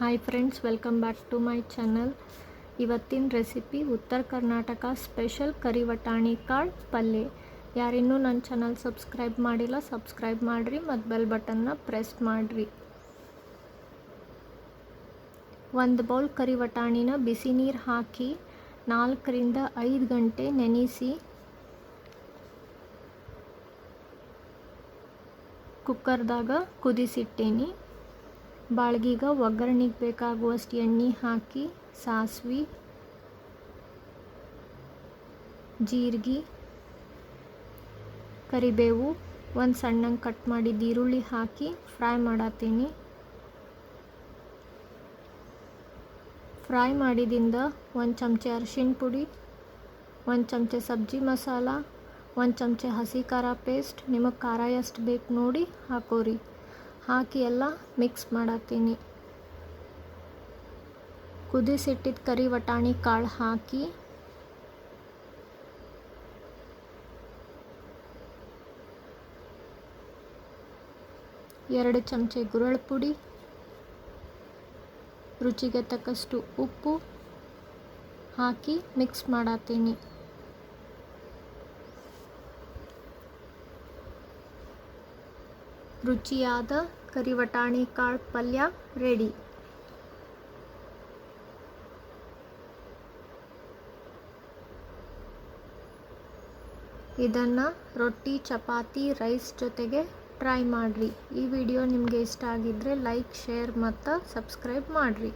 Hi friends welcome back to my channel ಇವತ್ತಿನ recipe Uttara Karnataka special ಕರಿ ವಟಾಣಿ ಕಾಳು ಪಲ್ಯ ಯಾರಿನ್ನೂ ನನ್ನ ಚಾನಲ್ ಸಬ್ಸ್ಕ್ರೈಬ್ ಮಾಡಿಲ್ಲ ಸಬ್ಸ್ಕ್ರೈಬ್ ಮಾಡಿರಿ, ಮತ್ತು ಬೆಲ್ ಬಟನ್ನ ಪ್ರೆಸ್ ಮಾಡಿರಿ. ಒಂದು ಬೌಲ್ ಕರಿ ವಟಾಣಿನ ಬಿಸಿ ನೀರು ಹಾಕಿ ನಾಲ್ಕರಿಂದ ಐದು ಗಂಟೆ ನೆನೆಸಿ ಕುಕ್ಕರ್ದಾಗ ಕುದಿಸಿಟ್ಟೇನಿ. ಬಾಳ್ಗಿಗೆ ಒಗ್ಗರಣೆಗೆ ಬೇಕಾಗುವಷ್ಟು ಎಣ್ಣೆ ಹಾಕಿ, ಸಾಸ್ವೆ, ಜೀರಿಗೆ, ಕರಿಬೇವು, ಒಂದು ಸಣ್ಣಂಗೆ ಕಟ್ ಮಾಡಿದ ಈರುಳ್ಳಿ ಹಾಕಿ ಫ್ರೈ ಮಾಡತ್ತೀನಿ ಫ್ರೈ ಮಾಡಿದಿಂದ ಒಂದು ಚಮಚ ಅರಿಶಿಣ ಪುಡಿ, ಒಂದು ಚಮಚ ಸಬ್ಜಿ ಮಸಾಲ, ಒಂದು ಚಮಚ ಹಸಿ ಖಾರ ಪೇಸ್ಟ್, ನಿಮಗೆ ಖಾರ ಎಷ್ಟು ಬೇಕು ನೋಡಿ ಹಾಕೋರಿ. ಹಾಕಿ ಎಲ್ಲ ಮಿಕ್ಸ್ ಮಾಡತ್ತೀನಿ ಕುದಿಸಿಟ್ಟಿದ್ದ ಕರಿ ವಟಾಣಿ ಕಾಳು ಹಾಕಿ ಎರಡು ಚಮಚ ಗುರಳ್ ಪುಡಿ, ರುಚಿಗೆ ತಕ್ಕಷ್ಟು ಉಪ್ಪು ಹಾಕಿ ಮಿಕ್ಸ್ ಮಾಡತ್ತೀನಿ ರುಚಿಯಾದ ಕರಿ ವಟಾಣಿ ಕಾಳು ಪಲ್ಯ ರೆಡಿ. ಇದನ್ನು ರೊಟ್ಟಿ, ಚಪಾತಿ, ರೈಸ್ ಜೊತೆಗೆ ಟ್ರೈ ಮಾಡಿರಿ. ಈ ವಿಡಿಯೋ ನಿಮಗೆ ಇಷ್ಟ ಆಗಿದ್ದರೆ ಲೈಕ್, ಶೇರ್ ಮತ್ತು ಸಬ್ಸ್ಕ್ರೈಬ್ ಮಾಡಿರಿ.